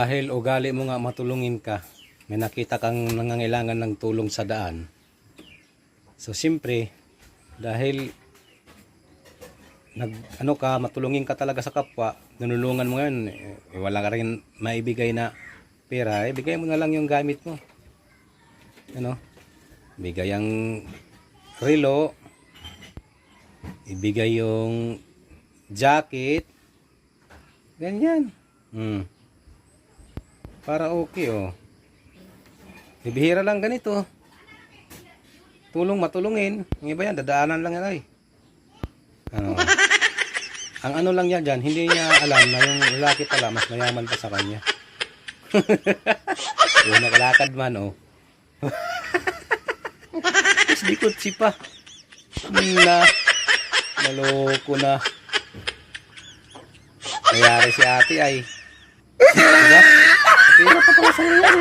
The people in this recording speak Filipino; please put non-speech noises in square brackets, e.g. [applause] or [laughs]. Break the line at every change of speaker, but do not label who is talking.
Dahil ugali mo nga matulungin ka, may nakita kang nangangailangan ng tulong sa daan. So siyempre, dahil nag ano ka, matulungin ka talaga sa kapwa, nanulungan mo ngayon, eh, wala ka rin maibigay na pera, eh, bigay mo na lang yung gamit mo. Ano? Bigay ang relo, ibigay yung jacket, ganyan. Hmm. Para okay oh. Bibihira lang ganito. Tulong matulungin. Yung iba yan, dadaanan lang yan ay. Ano? [laughs] Ang ano lang niya dyan, hindi niya alam na yung lalaki pala mas mayaman pa sa kanya. [laughs] Yung nakalakad man oh. [laughs] Tapos likod si pa. Na, naloko na. Nangyari si ate ay ko na yan.